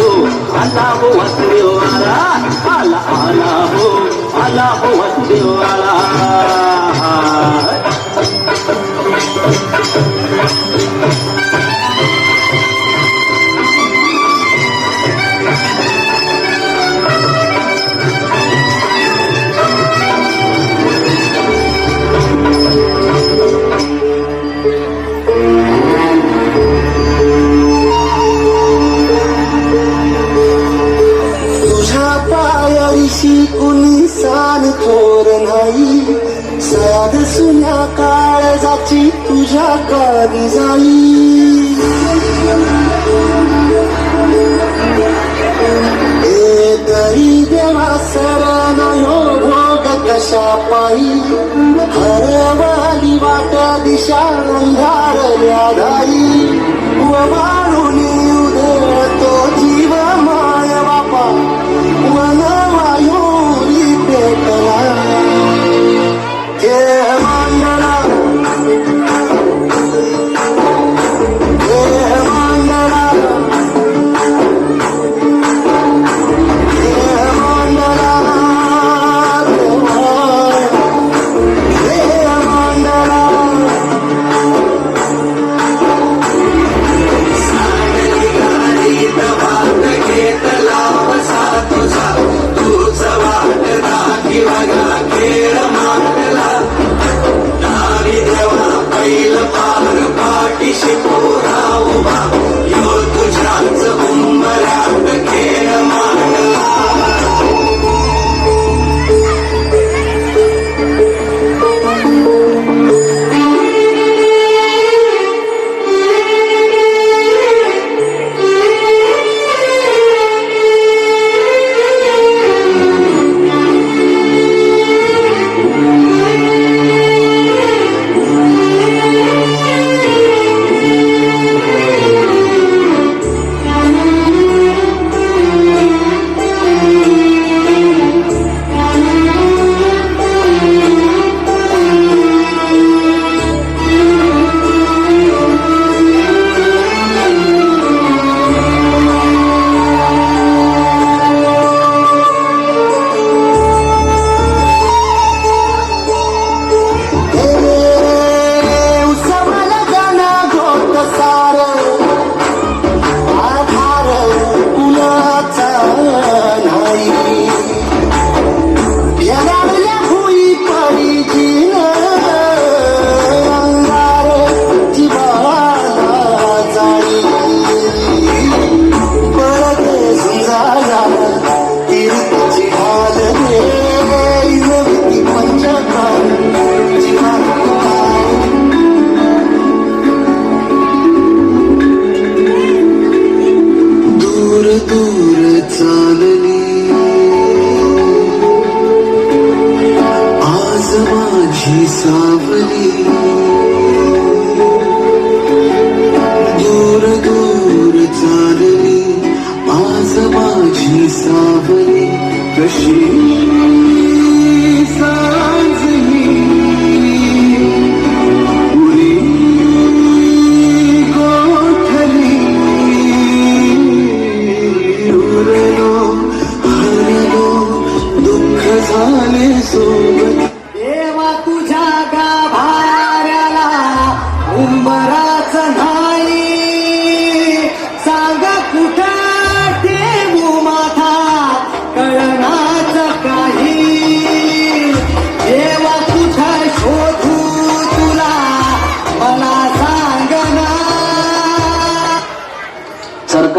हो आला हो वसदेवाला आला आला हो आला हो वसदेवाला तुझ्या कशा पायी हरवाली वाट दिशा अंधारल्या धाई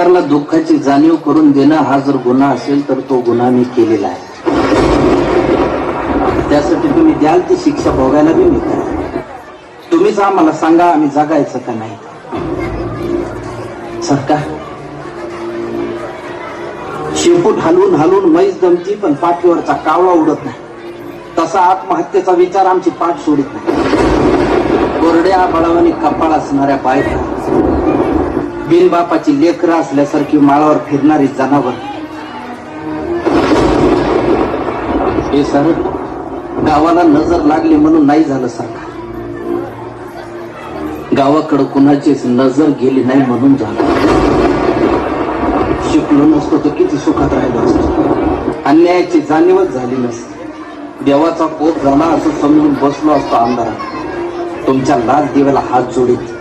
सरकारला दुःखाची जाणीव करून देणं हा जर गुन्हा असेल तर तो गुन्हा मी केलेला आहे. त्यासाठी तुम्ही द्याल ती शिक्षा भोगायला बी मी तुम्हीच आम्हाला सांगा आम्ही जगायचं का नाही. सरकार. शेपूट हलवून हलवून मैस दमती पण पाठीवरचा कावळा उडत नाही. तसा आत्महत्येचा विचार आमची पाठ सोडित नाही. कोरड्या बळावानी कपाळ असणाऱ्या बायका. बिलबापाची लेकरं असल्यासारखी माळावर फिरणारी जनावर. हे सर गावाला नजर लागली म्हणून नाही झालं सरकार. गावाकडं कुणाचीच नजर गेली नाही म्हणून झालं. शिकलो नसतो तर किती सुखात राहिलो असतो. अन्यायाची जाणीवच झाली नसते. देवाचा पोत झाला असं समजून बसलो असतो अंधारात. तुमच्या लाल दिव्याला हात जोडीत.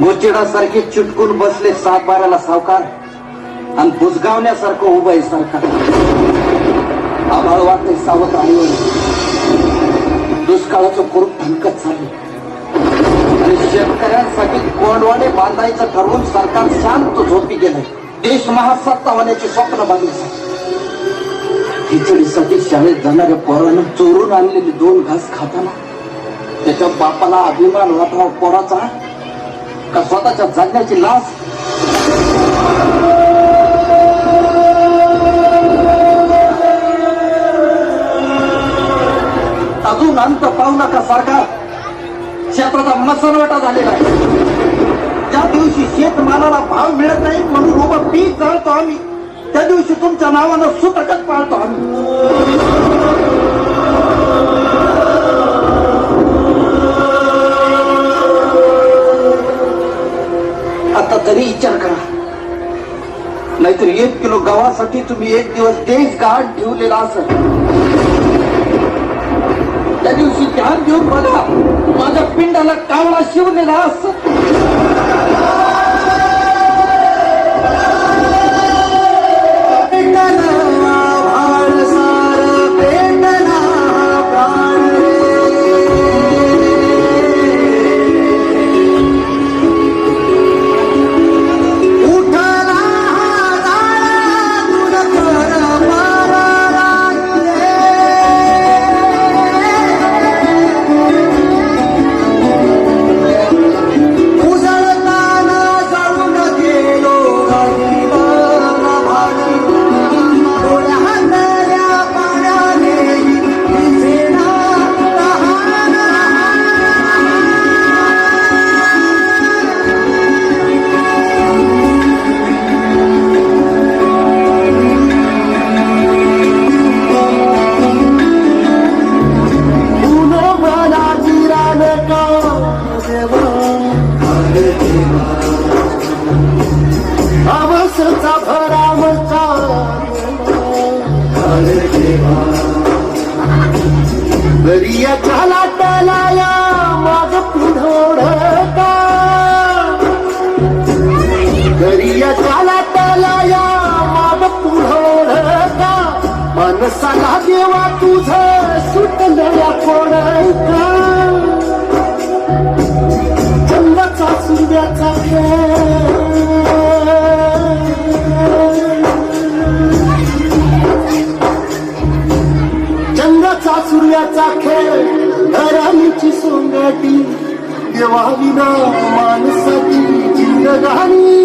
गोचिडासारखे चिटकून बसले सात बाराला सावकार आणि बुजगावण्यासारखं उभं आहे सरकार. आभाळ वाटते सावध आईवर दुष्काळाचं कुरूप धमकत झाले आणि शेतकऱ्यांसाठी कोंडवाने बांधायचं ठरवून सरकार शांत झोपी गेलंय. देश महासत्ता होण्याचे स्वप्न बांधले खिचडीसाठी शाळेत जाणाऱ्या पोरानं चोरून आणलेली दोन घास खाताना त्याच्या बापाला अभिमान वाटावा पोराचा. का स्वतःच्या जगण्याची लाच अजून अंत पाहू नका सरकार क्षेत्राचा मसनवटा झालेला आहे. ज्या दिवशी शेतमालाला भाव मिळत नाही म्हणून उभं पीक जाळतो आम्ही त्या दिवशी तुमच्या नावानं सुतकच पाळतो आम्ही. तरी विचार करा. नाहीतर एक किलो गव्हासाठी तुम्ही एक दिवस देश गाठ ठेवलेला असेल. त्या दिवशी ध्यान देऊन बघा माझ्या पिंडाला कावळा शिवलेला असत दरिया झाला टलाया माझ पुढोडका दरिया झाला टलाया माझ पुढोडका मनसाला देवा तुझ सुटल्या कोणका चंदाचा सूर्याचा खेळ. सोन्याचा खेळ घरांची सोंगाटी देवाविना माणसाची जिंदगाणी